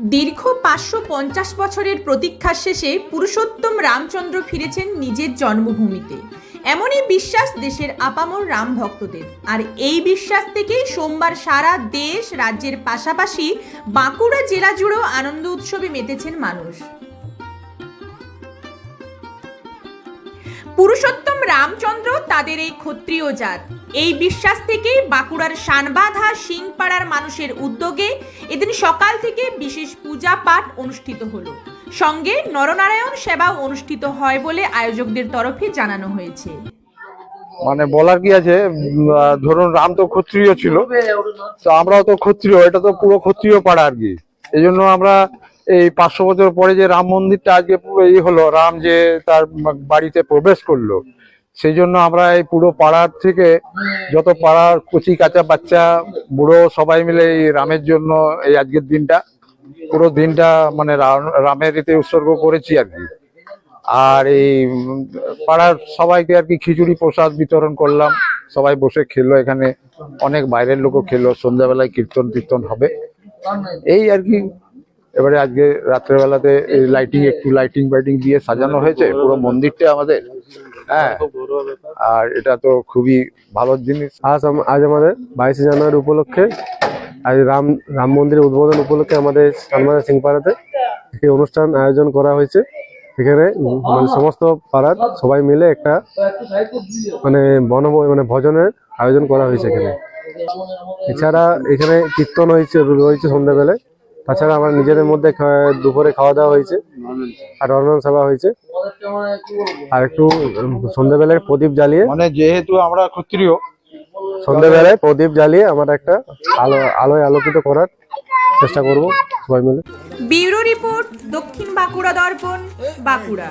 দীর্ঘ পাঁচশো পঞ্চাশ বছরের প্রতীক্ষার শেষে পুরুষোত্তম রামচন্দ্র ফিরেছেন নিজের জন্মভূমিতে। এমনই বিশ্বাস দেশের আপামর রাম ভক্তদের। আর এই বিশ্বাস থেকেই সোমবার সারা দেশ রাজ্যের পাশাপাশি বাঁকুড়া জেলা জুড়েও আনন্দ উৎসবে মেতেছেন মানুষ। পুরুষোত্তম রামচন্দ্র তাদের এই ক্ষত্রিয় জাত। এই বিশ্বাস থেকেই বাঁকুড়ার শানবাধা সিংপাড়ার মানুষের উদ্যোগে এদিন সকাল থেকে বিশেষ পূজা পাঠ অনুষ্ঠিত হলো। সঙ্গে নরনারায়ণ সেবাও অনুষ্ঠিত হয় বলে আয়োজকদের তরফে জানানো হয়েছে। মানে বলার কি আছে ধরুন রাম তো ক্ষত্রিয় ছিল, তো আমরাও তো ক্ষত্রিয়, এটা তো পুরো ক্ষত্রিয় পাড়া আর কি। এই জন্য আমরা এই পাঁচশো বছর পরে যে রাম মন্দিরটা আজকে পুরো এই হলো, রাম যে তার বাড়িতে প্রবেশ করল, সেই জন্য আমরা এই পুরো পাড়ার থেকে যত পাড়ার কচি কাঁচা বাচ্চা, বুড়ো সবাই মিলে এই রামের জন্য এই আজকের দিনটা, পুরো দিনটা মানে রামের এতে উৎসর্গ করেছি আর কি। আর এই পাড়ার সবাইকে আর কি খিচুড়ি প্রসাদ বিতরণ করলাম, সবাই বসে খেলো এখানে, অনেক বাইরের লোকও খেলো, সন্ধ্যাবেলায় কীর্তন কীর্তন হবে। এই আর কি এবারে আজকে রাত্রেবেলাতে লাইটিং একটু লাইটিং ফাইটিং দিয়ে সাজানো হয়েছে, পুরো মন্দিরটা আমাদের। হ্যাঁ আর এটা তো খুবই ভালো জিনিস। আজ আজ আমাদের বাইশে জানুয়ারি উপলক্ষে, আজ রাম রাম মন্দিরের উদ্বোধন উপলক্ষে আমাদের সালমানা সিংপাড়াতে একটি অনুষ্ঠান আয়োজন করা হয়েছে। এখানে মানে সমস্ত পাড়ার সবাই মিলে একটা মানে বন মানে ভজনের আয়োজন করা হয়েছে এখানে। এছাড়া এখানে কীর্তন হয়েছে, রয়েছে সন্ধ্যাবেলায়। তাছাড়া আমার নিজেদের মধ্যে খা- দুপুরে খাওয়া দাওয়া হয়েছে আর রন্ধন সভা হয়েছে। আর একটু সন্ধ্যাবেলায় প্রদীপ জ্বালিয়ে মানে যেহেতু আমরা ক্ষত্রিয় সন্ধ্যাবেলায় প্রদীপ জ্বালিয়ে আমরা একটা আলো আলোয় আলোকিত করার চেষ্টা করব সবাই মিলে। ব্যুরো রিপোর্ট দক্ষিণ বাঁকুড়া দর্পণ বাঁকুড়া।